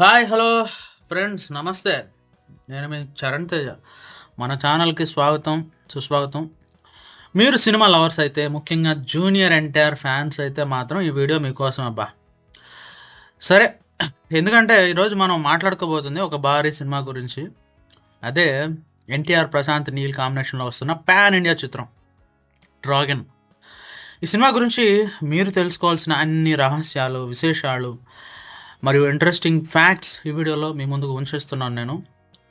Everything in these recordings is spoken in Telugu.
హాయ్ హలో ఫ్రెండ్స్ నమస్తే. నేను మీ చరణ్ తేజ. మన ఛానల్కి స్వాగతం సుస్వాగతం. మీరు సినిమా లవర్స్ అయితే ముఖ్యంగా జూనియర్ ఎన్టీఆర్ ఫ్యాన్స్ అయితే మాత్రం ఈ వీడియో మీకోసం అబ్బా. సరే ఎందుకంటే ఈరోజు మనం మాట్లాడుకోబోతుంది ఒక భారీ సినిమా గురించి. అదే ఎన్టీఆర్ ప్రశాంత్ నీల్ కాంబినేషన్లో వస్తున్న పాన్ ఇండియా చిత్రం డ్రాగన్. ఈ సినిమా గురించి మీరు తెలుసుకోవాల్సిన అన్ని రహస్యాలు విశేషాలు మరియు ఇంట్రెస్టింగ్ ఫ్యాక్ట్స్ ఈ వీడియోలో మీ ముందుకు ఉంచేస్తున్నాను నేను.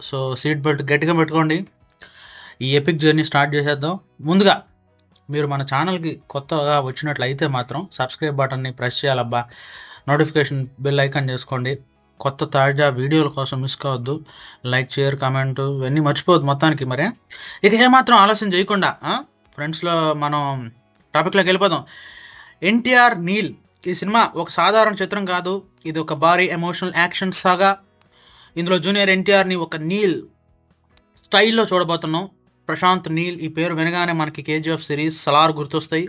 సో సీట్ బెల్ట్ గట్టిగా పెట్టుకోండి. ఈ ఎపిక్ జర్నీ స్టార్ట్ చేసేద్దాం. ముందుగా మీరు మన ఛానల్కి కొత్తగా వచ్చినట్లయితే మాత్రం సబ్స్క్రైబ్ బటన్ని ప్రెస్ చేయాలబ్బా. నోటిఫికేషన్ బెల్ ఐకాన్ చేసుకోండి. కొత్త తాజా వీడియోల కోసం మిస్ కావద్దు. లైక్ షేర్ కామెంట్ ఇవన్నీ మర్చిపోవద్దు మొత్తానికి మరి. ఇక ఏమాత్రం ఆలస్యం చేయకుండా ఫ్రెండ్స్లో మనం టాపిక్లోకి వెళ్ళిపోదాం. ఎన్టీఆర్ నీల్ ఈ సినిమా ఒక సాధారణ చిత్రం కాదు. ఇది ఒక భారీ ఎమోషనల్ యాక్షన్ సాగా ఇందులో జూనియర్ ఎన్టీఆర్ని ఒక నీల్ స్టైల్లో చూడబోతున్నాం. ప్రశాంత్ నీల్ ఈ పేరు వినగానే మనకి కేజీఎఫ్ సిరీస్ సలార్ గుర్తొస్తాయి.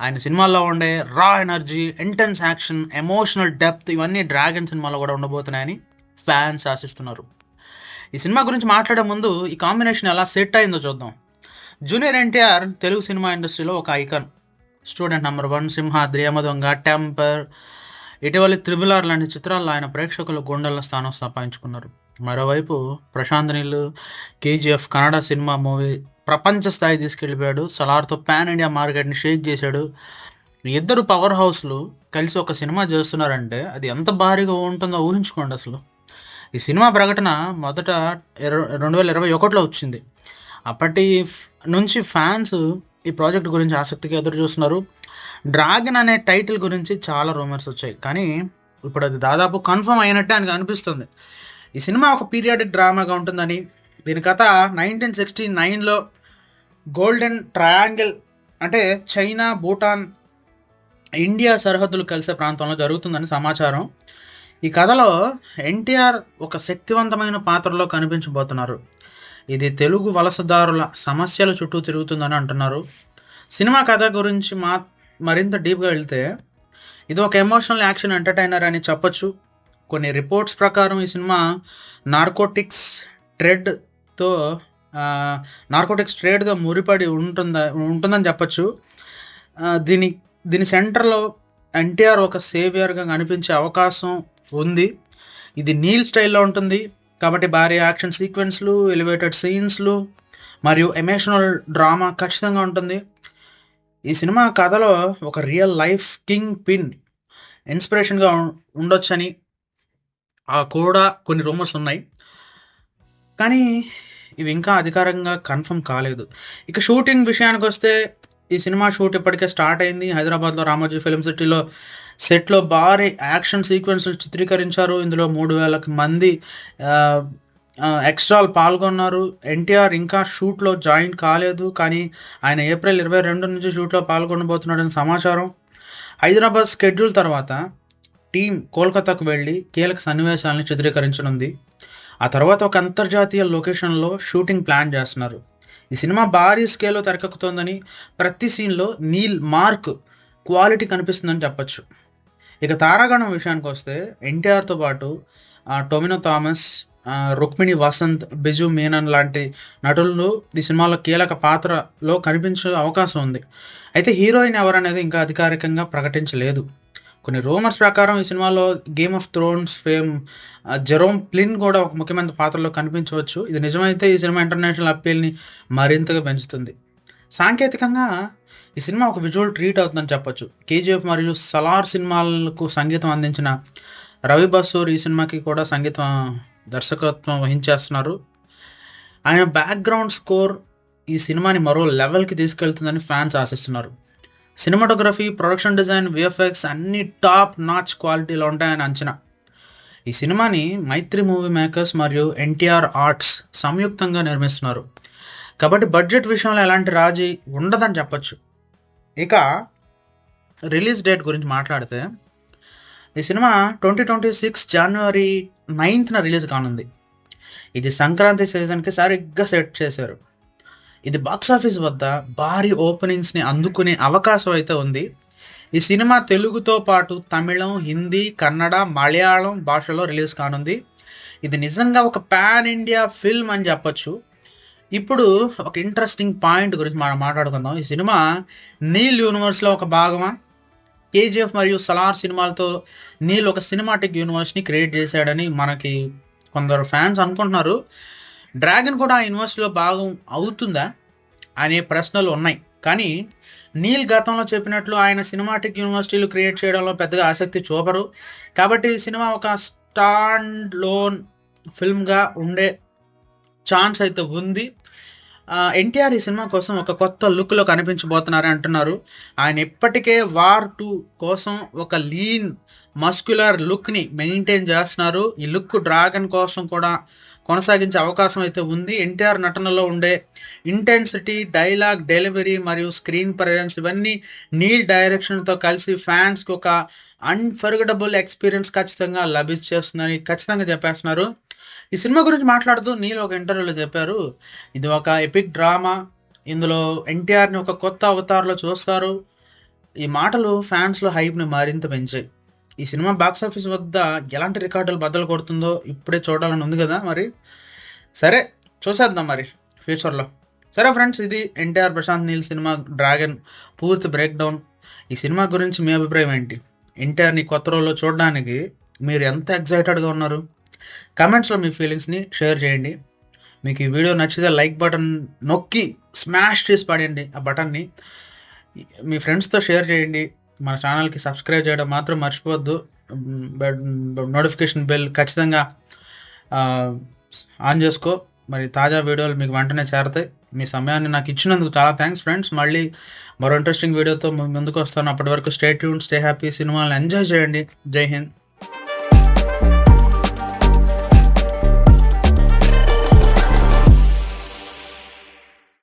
ఆయన సినిమాల్లో ఉండే raw energy intense action emotional depth ఇవన్నీ డ్రాగన్ సినిమాలో కూడా ఉండబోతున్నాయని ఫ్యాన్స్ ఆశిస్తున్నారు. ఈ సినిమా గురించి మాట్లాడే ముందు ఈ కాంబినేషన్ ఎలా సెట్ అయిందో చూద్దాం. జూనియర్ ఎన్టీఆర్ తెలుగు సినిమా ఇండస్ట్రీలో ఒక icon student number one Simhadri Yamadonga Temper. ఇటీవలి త్రిబులార్ లాంటి చిత్రాల్లో ఆయన ప్రేక్షకుల గుండెల స్థానం సంపాదించుకున్నారు. మరోవైపు ప్రశాంత్ నీళ్ళు కేజీఎఫ్ కన్నడ సినిమా మూవీ ప్రపంచ స్థాయి తీసుకెళ్ళిపోయాడు సలార్తో పాన్ ఇండియా మార్కెట్ని షేక్ చేశాడు. ఇద్దరు పవర్ హౌస్లు కలిసి ఒక సినిమా చేస్తున్నారంటే అది ఎంత భారీగా ఉంటుందో ఊహించుకోండి అసలు. ఈ సినిమా ప్రకటన మొదట ఇర- రెండు వేల ఇరవై ఒకటిలో వచ్చింది. అప్పటి నుంచి ఫ్యాన్స్ ఈ ప్రాజెక్ట్ గురించి ఆసక్తిగా ఎదురు చూస్తున్నారు. డ్రాగన్ అనే టైటిల్ గురించి చాలా రూమర్స్ వచ్చాయి. కానీ ఇప్పుడు అది దాదాపు కన్ఫర్మ్ అయినట్టే ఆయనకు అనిపిస్తుంది. ఈ సినిమా ఒక పీరియాడిక్ డ్రామాగా ఉంటుందని. దీని కథ నైన్టీన్ సిక్స్టీ నైన్లో గోల్డెన్ ట్రయాంగిల్ అంటే చైనా భూటాన్ ఇండియా సరిహద్దులు కలిసే ప్రాంతంలో జరుగుతుందని సమాచారం. ఈ కథలో ఎన్టీఆర్ ఒక శక్తివంతమైన పాత్రలో కనిపించబోతున్నారు. ఇది తెలుగు వలసదారుల సమస్యల చుట్టూ తిరుగుతుందని అంటున్నారు. సినిమా కథ గురించి మా మరింత డీప్గా వెళ్తే ఇది ఒక ఎమోషనల్ యాక్షన్ ఎంటర్టైనర్ అని చెప్పొచ్చు. కొన్ని రిపోర్ట్స్ ప్రకారం ఈ సినిమా నార్కోటిక్స్ ట్రెడ్తో నార్కోటిక్స్ ట్రేడ్తో ముడిపడి ఉంటుందా ఉంటుందని చెప్పచ్చు. దీని దీని సెంటర్లో ఎన్టీఆర్ ఒక సేవియర్గా కనిపించే అవకాశం ఉంది. ఇది నీల్ స్టైల్లో ఉంటుంది. కాబట్టి భారీ యాక్షన్ సీక్వెన్స్లు ఎలివేటెడ్ సీన్స్లు మరియు ఎమోషనల్ డ్రామా ఖచ్చితంగా ఉంటుంది. ఈ సినిమా కథలో ఒక రియల్ లైఫ్ కింగ్ పిన్ ఇన్స్పిరేషన్గా ఉండొచ్చని ఆ కూడా కొన్ని రూమర్స్ ఉన్నాయి. కానీ ఇవి ఇంకా అధికారంగా కన్ఫర్మ్ కాలేదు. ఇక షూటింగ్ విషయానికి వస్తే ఈ సినిమా షూట్ ఇప్పటికే స్టార్ట్ అయింది. హైదరాబాద్లో రామోజీ ఫిల్మ్ సిటీలో సెట్లో భారీ యాక్షన్ సీక్వెన్స్లు చిత్రీకరించారు. ఇందులో మూడు వేలకు మంది ఎక్స్ట్రాలు పాల్గొన్నారు. ఎన్టీఆర్ ఇంకా షూట్లో జాయిన్ కాలేదు. కానీ ఆయన ఏప్రిల్ ఇరవై రెండు నుంచి షూట్లో పాల్గొనబోతున్నాడని సమాచారం. హైదరాబాద్ స్కెడ్యూల్ తర్వాత టీం కోల్కతాకు వెళ్ళి కీలక సన్నివేశాలను చిత్రీకరించనుంది. ఆ తర్వాత ఒక అంతర్జాతీయ లొకేషన్లో షూటింగ్ ప్లాన్ చేస్తున్నారు. ఈ సినిమా భారీ స్కేల్లో తెరకెక్కుతోందని ప్రతి సీన్లో నీల్ మార్క్ క్వాలిటీ కనిపిస్తుందని చెప్పొచ్చు. ఇక తారాగణం విషయానికి వస్తే ఎన్టీఆర్తో పాటు టొమినో థామస్ రుక్మిణి వసంత్ బిజు మీనన్ లాంటి నటులు ఈ సినిమాలో కీలక పాత్రలో కనిపించే అవకాశం ఉంది. అయితే హీరోయిన్ ఎవరనేది ఇంకా అధికారికంగా ప్రకటించలేదు. కొన్ని రూమర్స్ ప్రకారం ఈ సినిమాలో Game of Thrones fame Jerome Flynn కూడా ఒక ముఖ్యమైన పాత్రలో కనిపించవచ్చు. ఇది నిజమైతే ఈ సినిమా ఇంటర్నేషనల్ అప్పీల్ని మరింతగా పెంచుతుంది. సాంకేతికంగా ఈ సినిమా ఒక విజువల్ ట్రీట్ అవుతుందని చెప్పొచ్చు. కేజీఎఫ్ మరియు సలార్ సినిమాలకు సంగీతం అందించిన రవి బసూర్ ఈ సినిమాకి కూడా సంగీతం దర్శకత్వం వహించేస్తున్నారు. ఆయన బ్యాక్గ్రౌండ్ స్కోర్ ఈ సినిమాని మరో లెవెల్కి తీసుకెళ్తుందని ఫ్యాన్స్ ఆశిస్తున్నారు. సినిమాటోగ్రఫీ ప్రొడక్షన్ డిజైన్ విఎఫ్ఎక్స్ అన్ని టాప్ నాచ్ క్వాలిటీలో ఉంటాయని అంచనా. ఈ సినిమాని మైత్రి మూవీ మేకర్స్ మరియు ఎన్టీఆర్ ఆర్ట్స్ సంయుక్తంగా నిర్మిస్తున్నారు. కాబట్టి బడ్జెట్ విషయంలో ఎలాంటి రాజీ ఉండదని చెప్పచ్చు. ఇక రిలీజ్ డేట్ గురించి మాట్లాడితే ఈ సినిమా ట్వంటీ ట్వంటీ సిక్స్ జనవరి నైన్త్న రిలీజ్ కానుంది. ఇది సంక్రాంతి సీజన్కి సరిగ్గా సెట్ చేశారు. ఇది బాక్స్ ఆఫీస్ వద్ద భారీ ఓపెనింగ్స్ని అందుకునే అవకాశం అయితే ఉంది. ఈ సినిమా తెలుగుతో పాటు తమిళం హిందీ కన్నడ మలయాళం భాషలో రిలీజ్ కానుంది. ఇది నిజంగా ఒక పాన్ ఇండియా ఫిల్మ్ అని చెప్పొచ్చు. ఇప్పుడు ఒక ఇంట్రెస్టింగ్ పాయింట్ గురించి మనం మాట్లాడుకుందాం. ఈ సినిమా నీల్ యూనివర్స్లో ఒక భాగమా? కేజీఎఫ్ మరియు సలార్ సినిమాలతో నీల్ ఒక సినిమాటిక్ యూనివర్స్ని క్రియేట్ చేశాడని మనకి కొందరు ఫ్యాన్స్ అనుకుంటున్నారు. డ్రాగన్ కూడా ఆ యూనివర్సిటీలో భాగం అవుతుందా అనే ప్రశ్నలు ఉన్నాయి. కానీ నీల్ గతంలో చెప్పినట్లు ఆయన సినిమాటిక్ యూనివర్సిటీలు క్రియేట్ చేయడంలో పెద్దగా ఆసక్తి చూపరు. కాబట్టి సినిమా ఒక స్టాండ్ లోన్ ఫిల్మ్గా ఉండే ఛాన్స్ అయితే ఉంది. ఎన్టీఆర్ ఈ సినిమా కోసం ఒక కొత్త లుక్లో కనిపించబోతున్నారని అంటున్నారు. ఆయన ఇప్పటికే వార్ టూ కోసం ఒక లీన్ మస్క్యులర్ లుక్ని మెయింటైన్ చేస్తున్నారు. ఈ లుక్ డ్రాగన్ కోసం కూడా కొనసాగించే అవకాశం అయితే ఉంది. ఎన్టీఆర్ నటనలో ఉండే ఇంటెన్సిటీ డైలాగ్ డెలివరీ మరియు స్క్రీన్ ప్రజెన్స్ ఇవన్నీ నీల్ డైరెక్షన్తో కలిసి ఫ్యాన్స్కి ఒక అన్ఫర్గటబుల్ ఎక్స్పీరియన్స్ ఖచ్చితంగా లభించేస్తుందని ఖచ్చితంగా చెప్పేస్తున్నారు. ఈ సినిమా గురించి మాట్లాడుతూ నీళ్ళు ఒక ఇంటర్వ్యూలో చెప్పారు ఇది ఒక ఎపిక్ డ్రామా. ఇందులో ఎన్టీఆర్ని ఒక కొత్త అవతారంలో చూస్తారు. ఈ మాటలు ఫ్యాన్స్లో హైప్ని మరింత పెంచాయి. ఈ సినిమా బాక్స్ ఆఫీస్ వద్ద ఎలాంటి రికార్డులు బద్దలు కొడుతుందో ఇప్పుడే చూడాలని ఉంది కదా మరి? సరే చూసేద్దాం మరి ఫ్యూచర్లో. సరే ఫ్రెండ్స్ ఇది ఎన్టీఆర్ ప్రశాంత్ నీల్ సినిమా డ్రాగన్ పూర్తి బ్రేక్ డౌన్ ఈ సినిమా గురించి మీ అభిప్రాయం ఏంటి? ఎన్టీఆర్ని కొత్త రోజులో చూడడానికి మీరు ఎంత ఎగ్జైటెడ్గా ఉన్నారు? కమెంట్స్లో మీ ఫీలింగ్స్ని షేర్ చేయండి. మీకు ఈ వీడియో నచ్చితే లైక్ బటన్ నొక్కి స్మాష్ చేసి పడేయండి ఆ బటన్ని మీ ఫ్రెండ్స్తో షేర్ చేయండి. మన ఛానల్కి సబ్స్క్రైబ్ చేయడం మాత్రం మర్చిపోవద్దు. నోటిఫికేషన్ బెల్ ఖచ్చితంగా ఆన్ చేసుకో. మరి తాజా వీడియోలు మీకు వెంటనే చేరతాయి. మీ సమయాన్ని నాకు ఇచ్చినందుకు చాలా థ్యాంక్స్ ఫ్రెండ్స్ మళ్ళీ మరో ఇంట్రెస్టింగ్ వీడియోతో ముందుకు వస్తాను. అప్పటి వరకు స్టే ట్యూన్ స్టే హ్యాపీ సినిమాలను ఎంజాయ్ చేయండి. జై హింద్.